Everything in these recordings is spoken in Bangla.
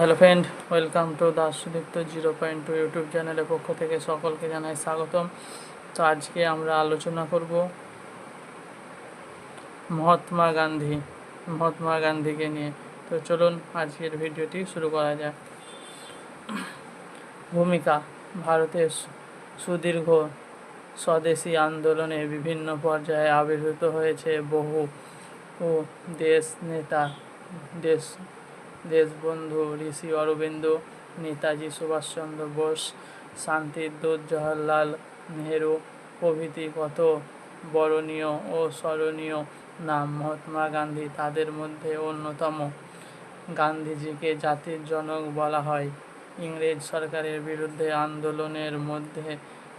Hello friend, welcome to Das Sudipta zero point two YouTube চ্যানেলের পক্ষ থেকে সকলকে জানাই স্বাগতম। তো আজকে আমরা আলোচনা করব মহাত্মা গান্ধী, মহাত্মা গান্ধীকে নিয়ে। তো চলুন আজকের ভিডিওটি শুরু করা যাক। ভূমিকা, ভারতের সুদীর্ঘ স্বদেশী আন্দোলনে বিভিন্ন পর্যায়ে আবির্ভূত হয়েছে বহু ও দেশ নেতা, দেশ দেশবন্ধু ঋষি অরবিন্দ, নেতাজি সুভাষচন্দ্র বোস, শান্তির দূত জওহরলাল নেহেরু প্রভৃতি কত বরণীয় ও স্মরণীয় নাম মহাত্মা গান্ধী তাদের মধ্যে অন্যতম। গান্ধীজিকে জাতির জনক বলা হয়। ইংরেজ সরকারের বিরুদ্ধে আন্দোলনের মধ্যে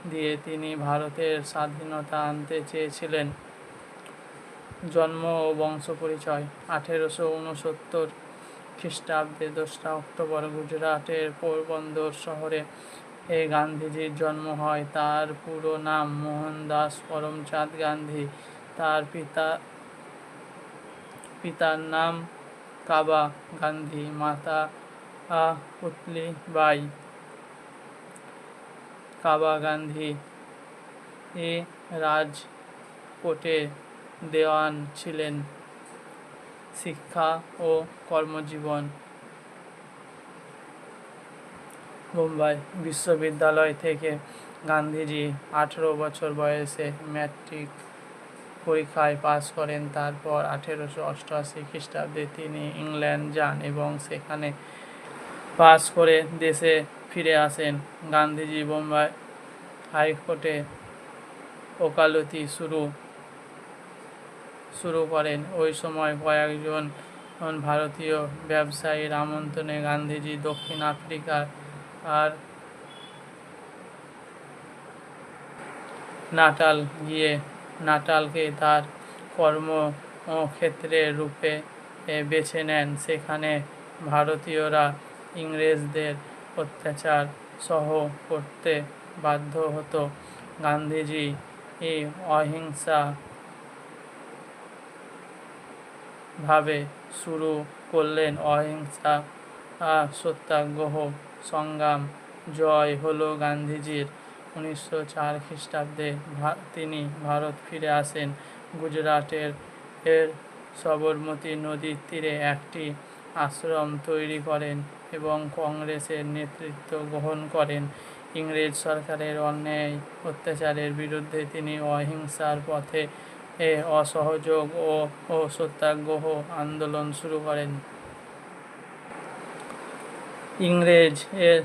দিয়ে তিনি ভারতের স্বাধীনতা আনতে চেয়েছিলেন। জন্ম ও বংশ পরিচয়, আঠেরোশো উনসত্তর খ্রিস্টাব্দে দোসরা অক্টোবর গুজরাটের পোরবন্দর শহরে এ গান্ধীজির জন্ম হয়। তার পুরো নাম মোহনদাস করমচাঁদ গান্ধী। তার পিতা, পিতার নাম কাবা গান্ধী, মাতা পুতলি বাই। কাবা গান্ধী এ রাজকোটে দেওয়ান ছিলেন। শিক্ষা ও কর্মজীবন। মুম্বাই বিশ্ববিদ্যালয় থেকে গান্ধীজি আঠেরো বছর বয়সে ম্যাট্রিক পরীক্ষায় পাশ করেন। তারপর আঠেরোশো অষ্টআশি খ্রিস্টাব্দে তিনি ইংল্যান্ড যান এবং সেখানে পাস করে দেশে ফিরে আসেন। গান্ধীজি বোম্বাই হাইকোর্টে ওকালতি শুরু শুরু করেন। ওই সময় কয়েকজন ভারতীয় ব্যবসায়ীর আমন্ত্রণে গান্ধীজি দক্ষিণ আফ্রিকার আর নাটাল গিয়ে, নাটালকে তার কর্মক্ষেত্রের রূপে বেছে নেন। সেখানে ভারতীয়রা ইংরেজদের অত্যাচার সহ করতে বাধ্য হতো। গান্ধীজি অহিংসা ভাবে শুরু করলেন অহিংসা সত্যাগ্রহ, সংগ্রাম, জয় হলো গান্ধীজির। উনিশশো চার খ্রিস্টাব্দে তিনি ভারত ফিরে আসেন। গুজরাটের এর সবরমতী নদীর তীরে একটি আশ্রম তৈরি করেন এবং কংগ্রেসের নেতৃত্ব গ্রহণ করেন। ইংরেজ সরকারের অন্যায় অত্যাচারের বিরুদ্ধে তিনি অহিংসার পথে অসহযোগ ও ও সত্যাগ্রহ আন্দোলন শুরু করেন। ইংরেজ এর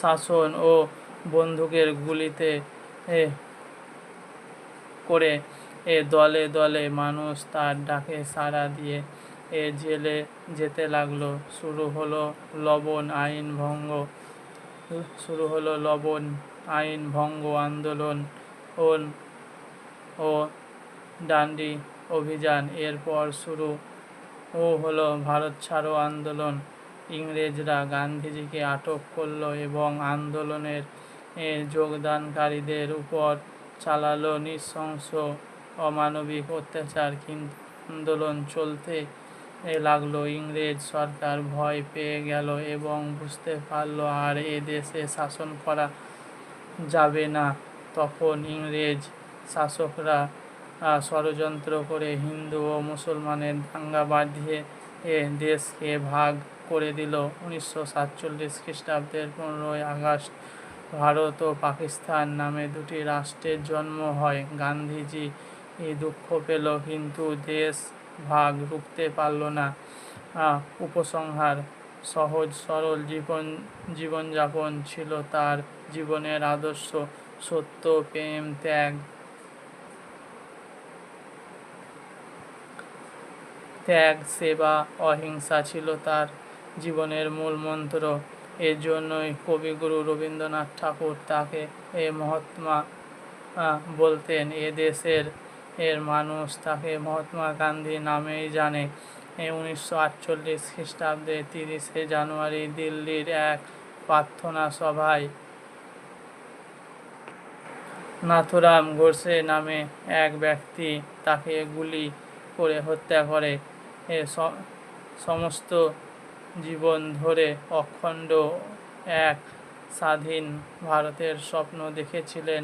শাসন ও বন্দুকের গুলিতে করে এ দলে দলে মানুষ তার ডাকে সাড়া দিয়ে এ জেলে যেতে লাগল। শুরু হলো লবণ আইন ভঙ্গ। শুরু হলো লবণ আইন ভঙ্গ আন্দোলন ও ডান্ডি অভিযান। এরপর শুরু ও হলো ভারত ছাড়ো আন্দোলন। ইংরেজরা গান্ধীজিকে আটক করল এবং আন্দোলনের যোগদানকারীদের উপর চালালো নৃশংস অমানবিক অত্যাচার। কিন্তু আন্দোলন চলতে লাগল। ইংরেজ সরকার ভয় পেয়ে গেল এবং বুঝতে পারল, আর এ দেশে শাসন করা যাবে না। তখন ইংরেজ শাসকরা ষড়যন্ত্র করে হিন্দু ও মুসলমানের দাঙ্গা বাঁধিয়ে এ দেশকে ভাগ করে দিল উনিশশো সাতচল্লিশ খ্রিস্টাব্দের পনেরোই আগস্ট। ভারত ও পাকিস্তান নামে দুটি রাষ্ট্রের জন্ম হয়। গান্ধীজি এই দুঃখ পেল, কিন্তু দেশ ভাগ রুখতে পারল না। উপসংহার, সহজ সরল জীবন, জীবনযাপন ছিল তার জীবনের আদর্শ। সত্য, প্রেম, ত্যাগ ত্যাগ, সেবা, অহিংসা ছিল তার জীবনের মূল মন্ত্র। এর জন্যই কবিগুরু রবীন্দ্রনাথ ঠাকুর তাকে এ মহাত্মা বলতেন, এ দেশের এর মানুষ তাকে মহাত্মা গান্ধী নামেই জানে। উনিশশো আটচল্লিশ খ্রিস্টাব্দে তিরিশে জানুয়ারি দিল্লির এক প্রার্থনা সভায় নাথুরাম গোডসে নামে এক ব্যক্তি তাকে গুলি করে হত্যা করে। সমস্ত জীবন ধরে অখণ্ড এক স্বাধীন ভারতের স্বপ্ন দেখেছিলেন।